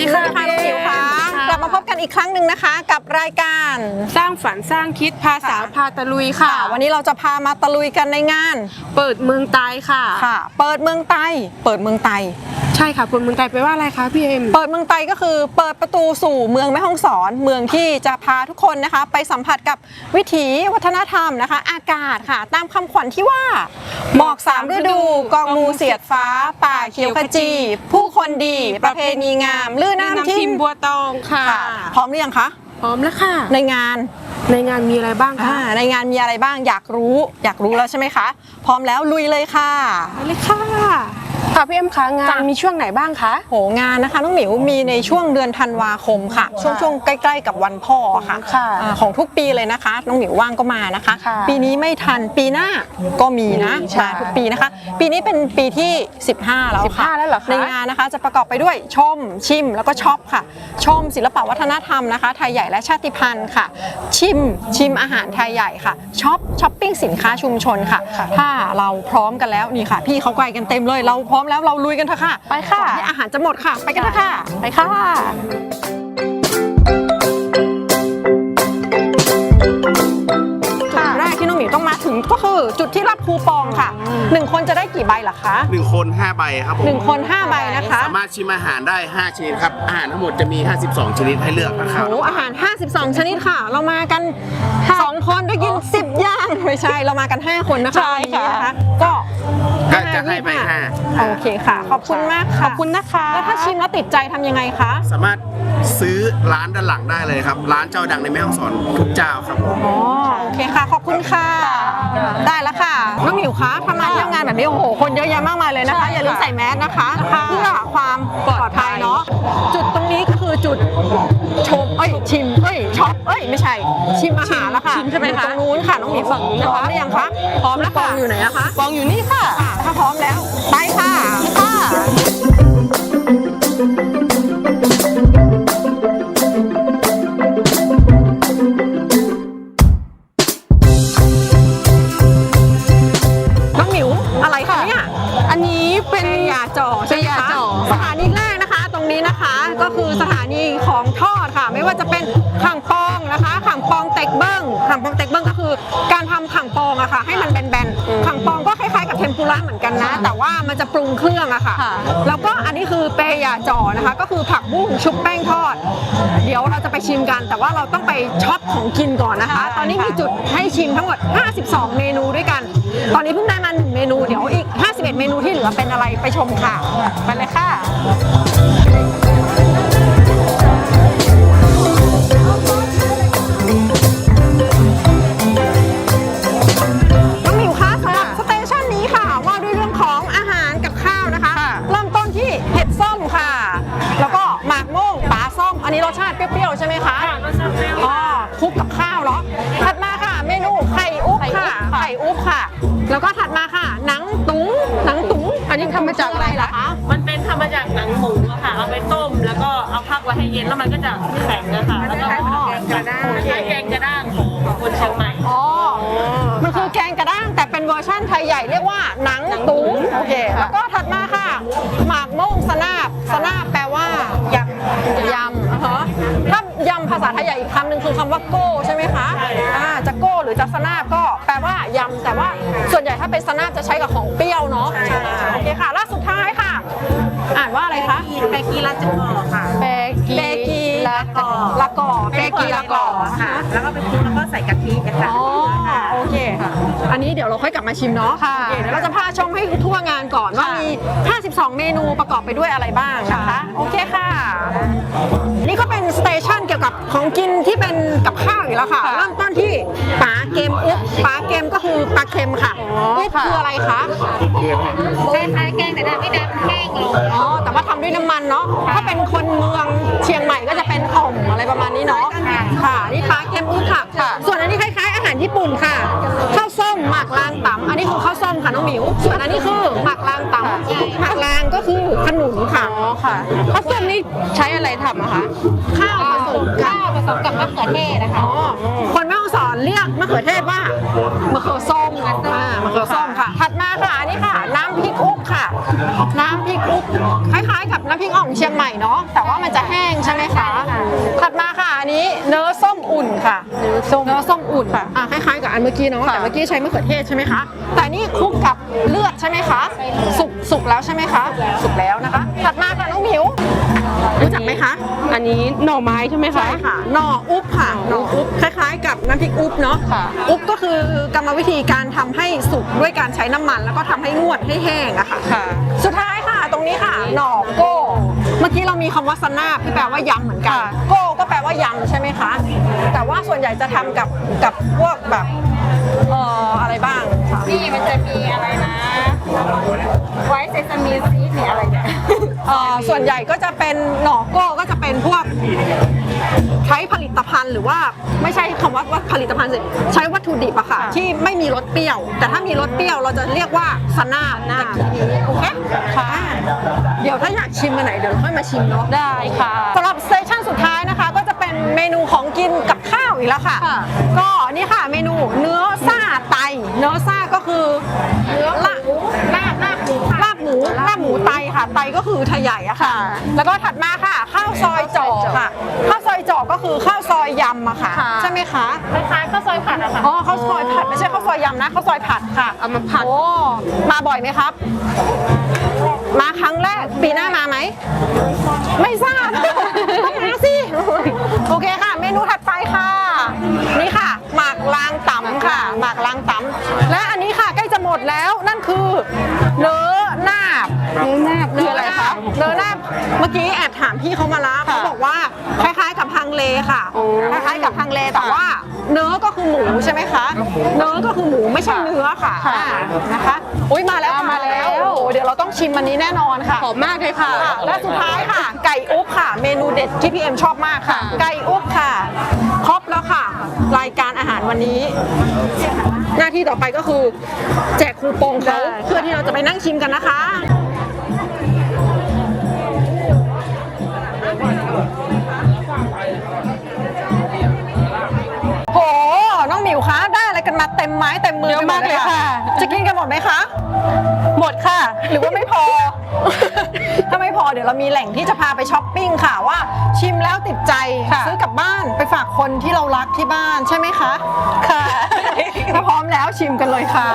ดีค่ะ พบกันอีกครั้งหนึ่งนะคะ กับรายการสร้างฝันสร้างคิดพาสาวพาตะลุยค่ะ วันนี้เราจะพามาตะลุยกันในงาน เปิดเมืองไตายค่ะค่ะ เปิดเมืองไตเปิดเมืองไตใช่ค่ะเปิดเมืองไตายแปลว่าอะไรคะพี่เอ็มเปิดเมืองไตก็คือ เปิดประตูสู่เมืองแม่ฮ่องสอน เมืองที่จะพาทุกคนนะคะ ไปสัมผัสกับวิถีวัฒนธรรมนะคะ อากาศค่ะ ตามคำขวัญที่ว่าหมอกสามฤดูกองงูเสียดฟ้า ป่าเขียวขจี ผู้คนดี ประเพณีงาม ลื่นน้ำทิทิมมบัวตองค่ะค่ะพร้อมหรือยังคะ พร้อมแล้วค่ะ ในงานในงานมีอะไรบ้างอ่าคะในงานมีอะไรบ้างอยากรู้ อยากรู้แล้วใช่ไหมคะ พร้อมแล้วลุยเลยค่ะ ไปเลยค่ะ ค่ะพี่เอ็มคะงานจ้ะมีช่วงไหนบ้างคะโหงานนะคะน้องหมิวมีในช่วงเดือนธันวาคมค่ะ ช่วงช่วงใกล้ๆกับวันพ่อค่ะค่ะอ่าของทุกปีเลยนะคะ น้องหมิวว่างก็มานะคะค่ะปีนี้ไม่ทันปีหน้าก็มีนะใช่มาทุกปีนะคะ ปีนี้เป็นปีที่ 15 แล้วค่ะ15แล้วเหรอคะในงานนะคะจะประกอบไปด้วยชมชิมแล้วก็ช็อปค่ะ ชมศิลปวัฒนธรรมนะคะไทยใหญ่และชาติพันธุ์ค่ะ ชิมชิมอาหารไทยใหญ่ค่ะช็อปช้อปปิ้งสินค้าชุมชนค่ะ ถ้าเราพร้อมกันแล้วนี่ค่ะ พี่เขาไกลกันเต็มเลยเราพร้อมแล้วเราลุยกันเถอะค่ะไปค่ะ ก่อนที่อาหารจะหมดค่ะ ไปกันเถอะค่ะ ไปค่ะจุดแรกที่น้องหมิวต้องมาถึงก็คือจุดที่รับคูปองค่ะหนึ่งคนจะได้กี่ใบล่ะคะหนึ่งคน5ใบครับผมหนึ่งคนห้าใบนะคะ สามารถชิมอาหารได้ 5 ชนิดครับ อาหารทั้งหมดจะมี 52 ชนิดให้เลือกนะครับ โอ้อาหาร 52 ชนิดค่ะ เรามากัน 2 คนได้กิน 10 อย่าง ไม่ใช่ เรามากัน 5 คนนะคะใช่วันนี้ค่ะนะคะก็ ก็จะให้ไป25ห้า โอเคค่ะ ขอบคุณมากขค่ะอบคุณนะคะ แล้วถ้าชิมแล้วติดใจทำยังไงคะ สามารถซื้อร้านด้านหลังได้เลยครับ ร้านเจ้าดังในแม่ฮ่องสอนทุกเจ้าครับผม อ๋อ โอเคค่ะ ขอบคุณค่ะ ได้แล้วค่ะน้ องหมิวคะถ้ามาเที่ยวงานแบบนี้โอ้โหคนเยอะแยะมากมายเลยนะคะใช่ค่ะอย่าลืมใส่แมสนะคะค่ะเพื่อความปลอดภัยเนาะจุดตรงนี้ก็คือจุดชมเอ้ยชิมเอ้ยช็อปเอ้ยไม่ใช่ ชิมอาหารแล้วค่ะชิมใช่ไหมคะอยู่ตรงนู้นค่ะน้องหมิวฝั่งนู้นพร้อมหรือยังคะพร้อมแล้วกองอยู่ไหนอะคะกองอยู่นี่ค่ะค่ะ ถ้าพร้อมแล้วไปค่ะค่ะ ทำขังปองอะค่ะ ให้มันแบนๆขังปองก็คล้ายๆกับเทมปุระเหมือนกันนะ แต่ว่ามันจะปรุงเครื่องอะค่ะค่ะ แล้วก็อันนี้คือเปยาจ่อนะคะ ก็คือผักบุ้งชุบแป้งทอด เดี๋ยวเราจะไปชิมกัน แต่ว่าเราต้องไปช็อปของกินก่อนนะคะ ตอนนี้มีจุดให้ชิมทั้งหมด 52 เมนูด้วยกัน ตอนนี้เพิ่งได้มาหนึ่งเมนู เดี๋ยวอีก 51 เมนูที่เหลือเป็นอะไรไปชมค่ะ ไปเลยค่ะ ค่ะไข่อุ๊บค่ะ แล้วก็ถัดมาค่ะ หนังตุ๋งหนังตุ๋งอันนี้ทำมาจากอะไรล่ะคะมันเป็นทำมาจากหนังหมูอะค่ะ เอาไปต้มแล้วก็เอาพักไว้ให้เย็นแล้วมันก็จะแข็งนะคะแล้วก็แกงกระด้างใช่แกงกระด้างของคนเชียงใหม่อ๋อมันคือแกงกระด้างแต่เป็นเวอร์ชั่นไทยใหญ่เรียกว่าหนังตุ๋งโอเคแล้วก็ถัดมาค่ะ หมากโม่งสนาบสนาบแปลว่ายำยำอ่าฮะถ้ายำภาษาไทยใหญ่อีกคำหนึ่งคือคำว่าโก้ใช่ไหมคะอ่าจะโก้หรือจะสนาบก็ จะใช้กับของเปรี้ยวเนาะอ่าโอเคค่ะแล้วสุดท้ายค่ะ อ่านว่าอะไรคะแปกีราชกอค่ะเปกีเปกีละกอ ละกอเปกีละกอค่ะ แล้วก็ไปคลุกแล้วก็ใส่กะทิค่ะอ๋อโอเคค่ะอั นนี้เดี๋ยวเราค่อยกลับมาชิมเนาะค่ะ โอเคเดี๋ยวเราจะพาชมให้ทั่วงานก่อนว่ามี 52 เมนูประกอบไปด้วยอะไรบ้างนะคะ โอเคค่ะ นี่ก็เป็นสเตชันเกี่ยวกับของกินที่เป็นกับข้าวอยู่แล้วค่ะ ค่ะ เริ่มต้นที่ปลาเกมอุ๊บปลาเกมก็คือปลาเค็มค่ะอุ๊บค่ะคืออะไรคะคล้ายๆแกงแต่น้ำไม่ดำแห้งลงอ๋อ แต่ว่าทำด้วยน้ำมันเนาะ ถ้าเป็นคนเมืองเชียงใหม่ก็จะเป็นอ่อมอะไรประมาณนี้เนาะ ค่ะ นี่ปลาเค็มอุ๊บค่ะค่ะส่วนอันนี้คล้ายๆ อาหารญี่ปุ่นค่ะ ตำอันนี้คือข้าวส้มค่ะน้องหมิว ส่วนอันนี้คือหมักลางตำหมักลางก็คือขนุนค่ะอ๋อค่ะข้าวส้มนี่ใช้อะไรทำอะคะข้าวผสมกับข้าวผสมกับมะเขือเทศนะคะอ๋อคนแม่ฮ่องสอนเรียกมะเขือเทศว่ามะเขือส้มอ่ามะเขือส้มค่ะ ถัดมาค่ะอันนี้ค่ะ น้ำพริกอุ๊บค่ะน้ำพริกอุ๊บคล้ายๆ กับน้ำพริกอ่องเชียงใหม่เนาะแต่ว่ามันจะแห้งใช่ไหมคะถัดมาค่ะอันนี้เนื้อส้มอุ่นค่ะเนื้อส้มเนื้อส้มอุ่นค่ะอะคล้ายๆกับอันเมื่อกี้เนาะแต่เมื่อกี้ใช้มะเขือเทศใช่ไหมคะแต่นี่คลุกกับเลือดใช่ไหมคะสุกสุกแล้วใช่ไหมคะสุกแล้วนะคะ ถัดมาค่ะน้องหมิวรู้จักไหมคะ อันนี้หน่อไม้ใช่ไหมคะ ใช่ค่ะ หน่ออุ๊บค่ะ หน่ออุ๊บคล้ายๆ กับน้ำพริกอุ๊บเนาะค่ะอุ๊บก็คือกรรมวิธีการทำให้สุกด้วยการใช้น้ำมัน แล้วก็ทำให้งวดให้แห้งอะค่ะค่ะสุดท้ายค่ะ ตรงนี้ค่ะ หน่อโก้ เมื่อกี้เรามีคำว่าสนาบที่แปลว่ายำเหมือนกันค่ะโก้ก็แปลว่ายำใช่ไหมคะ แต่ว่าส่วนใหญ่จะทำกับกับพวกแบบเอ่ออะไรบ้างค่ะนี่มันจะมีอะไรนะ ไว้เซซามิซีดเนี่ยอะไรเนี่ย เอ่อส่วนใหญ่ก็จะเป็นหน่อโก้ก็จะ เป็นพวกใช้ผลิตภัณฑ์หรือว่าไม่ใช่คำว่าว่าผลิตภัณฑ์สิใช้วัตถุดิบอะค่ะ ที่ไม่มีรสเปรี้ยว แต่ถ้ามีรสเปรี้ยวเราจะเรียกว่าสนาบตะกี้นี้โอเคค่ะเดี๋ยวถ้าอยากชิมมาไหนเดี๋ยวเราค่อยมาชิมเนาะได้ค่ะสำหรับสเตชันสุดท้ายนะคะ ก็จะเป็นเมนูของกินกับข้าวอีกแล้วค่ะค่ะก็นี่ค่ะเมนูเนื้อซ่าไต เนื้อซ่าก็คือเนื้อ ไตค่ะ ไตก็คือไทยใหญ่อะค่ะ แล้วก็ถัดมาค่ะ ข้าวซอยจ่อค่ะ ข้าวซอยจ่อก็คือข้าวซอยยำอะค่ะ ค่ะ ใช่ไหมคะคล้ายๆข้าวซอยผัดอะค่ะอ๋อข้าวซอยผัดไม่ใช่ข้าวซอยยำนะข้าวซอยผัดค่ะ เอามาผัด โอ้มาบ่อยไหมครับ มาครั้งแรกปีหน้ามาไหม ไม่ทราบ ต้องมาสิ โอเคค่ะ เมนูถัดไปค่ะ นี่ค่ะ หมากลางตำค่ะ หมากลางตำและอันนี้ค่ะใกล้จะหมดแล้วนั่นคือเนื้อนาบ เนื้อนาบคืออะไรคะเนื้อนาบเมื่อกี้แอบถามพี่เขามาแล้วเขาบอกว่าคล้ายๆกับฮังเลค่ะโอ้คล้ายๆกับฮังเลแต่ว่า เนื้อก็คือหมูใช่ไหมคะเนื้อก็คือหมูไม่ใช่เนื้อค่ะค่ะอ่านะคะอุ้ยมาแล้วอ่ามาแล้วโอ้โหเดี๋ยวเราต้องชิมอันนี้แน่นอนค่ะหอมมากเลยค่ะค่ะ และสุดท้ายค่ะ ไก่อุ๊บค่ะ เมนูเด็ดที่พี่เอ็มชอบมากค่ะค่ะ ไก่อุ๊บค่ะครบแล้วค่ะ รายการอาหารวันนี้ หน้าที่ต่อไปก็คือ แจกคูปองเขาเพื่อที่เราจะไปนั่งชิมกันนะคะ ค่ะ หรือว่าไม่พอ ถ้าไม่พอเดี๋ยวเรามีแหล่งที่จะพาไปช้อปปิ้งค่ะว่า ชิมแล้วติดใจ ค่ะ ซื้อกลับบ้านไปฝากคนที่เรารักที่บ้านใช่ไหมคะ ค่ะ ถ้าพร้อมแล้วชิมกันเลยค่ะ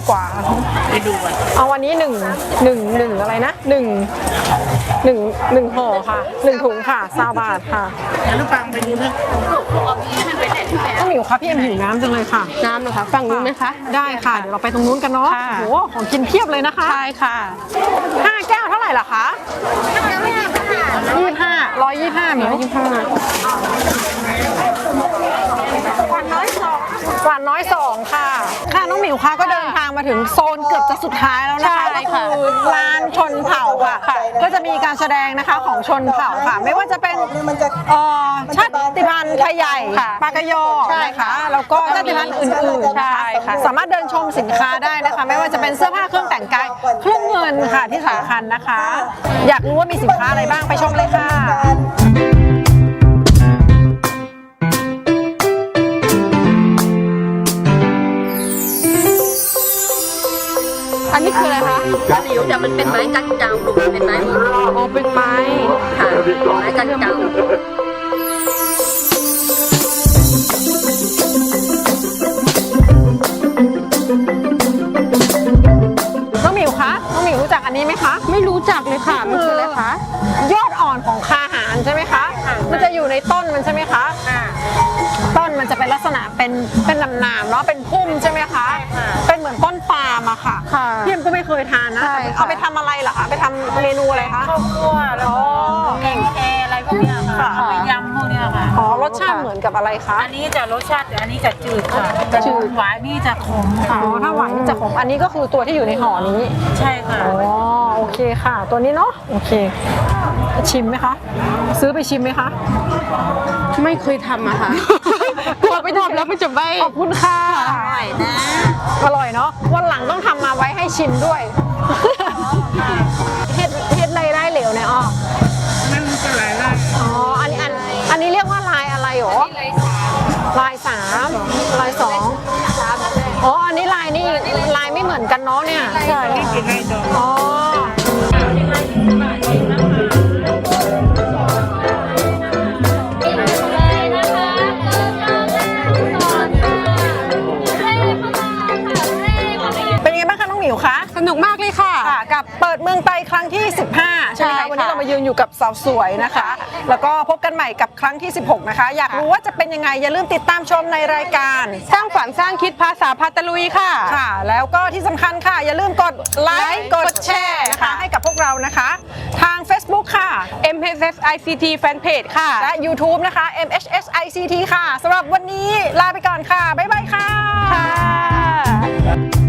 ดีกว่า ไปดูกันเอาวันนี้หนึ่งหนึ่งหนึ่งอะไรนะหนึ่งหนึ่งหนึ่งห่อค่ะหนึ่งถุงค่ะซาบาทค่ะลูกปังไปดูนะน้องหมิวคะพี่เอ็มหิวน้ำจังเลยค่ะ น้ำเหรอคะฝั่งนู้นไหมคะ ได้ค่ะ เดี๋ยวเราไปตรงนู้นกันเนาะค่ะโหของกินเพียบเลยนะคะ ใช่ค่ะห้าแก้วเท่าไหร่ล่ะคะยี่สิบห้าร้อยยี่สิบห้าหมิวยี่ห้าหวานน้อยสองหวานน้อยสองค่ะ ค่ะน้องหมิวคะก็เดินทางมาถึงโซนเกือบจะสุดท้ายแล้วนะคะใช่ก็ค่ะคือลานชนเผ่าค่ะ ก็จะมีการแสดงนะคะของชนเผ่าค่ะ ไม่ว่าจะเป็นเอ่อชาติพันธุ์ไทยใหญ่ค่ะปากกยอใช่นะค่ะคะแล้วก็ชาติพันธุ์อื่นๆใช่ค่ะสามารถเดินชมสินค้าได้นะคะ ไม่ว่าจะเป็นเสื้อผ้าเครื่องแต่งกายเครื่องเงินค่ะที่สำคัญนะคะ อยากรู้ว่ามีสินค้าอะไรบ้างไปชมเลยค่ะ อันนี้คืออะไรคะตะหลิวแต่มันเป็นไม้กันเจ้าลูกเป็นไม้อ๋อเป็นไม้ค่ะไม้กันเจ้าน้ ค่ะค่ะ พี่เอ็มก็ไม่เคยทานนะใช่ค่ะ เอาไปทำอะไรเหรอคะไปทำเมนูอะไรคะ ข้าวคั่วแล้วก็แกงแคอะไรพวกเนี้ยค่ะค่ะกับอะไรคะอันนี้จะรสชาติอันนี้จะจืดค่ะจะจืด หวานนี่จะขมค่ะอ๋อถ้าหวานนี่จะขมอันนี้ก็คือตัวที่อยู่ในห่อนี้ใช่ค่ะ อ๋อโอเคค่ะ ตัวนี้เนาะโอเค ชิมไหมคะ ซื้อไปชิมไหมคะ ไม่เคยทำอะค่ะ กลัวไปทำแล้วมันจะใบขอบคุณค่ะ อร่อยนะ อร่อยเนาะ วันหลังต้องทำมาไว้ให้ชิมด้วย เฮ็ดเฮ็ดไรได้เหลวเนี่ยอ้อมันจะหลายลายอ๋อ อันนี้อัน อันนี้เรียกว่าลายอะไรหรอ ลายสามลายสองอ๋อ อันนี้ลายนี่ลายไม่เหมือนกันเนาะเนี่ย ใช่อ๋อเป็น อยู่กับสาวสวยนะคะ แล้วก็พบกันใหม่กับครั้งที่ 16 นะคะ อยากรู้ว่าจะเป็นยังไง อย่าลืมติดตามชมในรายการ สร้างฝันสร้างคิดภาษาพาตะลุยค่ะ ค่ะ แล้วก็ที่สำคัญค่ะ อย่าลืมกดไลค์กดแชร์นะคะค่ะให้กับพวกเรานะคะ ทาง Facebook ค่ะ MHS ICT Fanpage ค่ะ และ YouTube นะคะ MHS ICT ค่ะสำหรับวันนี้ลาไปก่อนค่ะ บ๊ายบายค่ะค่ะ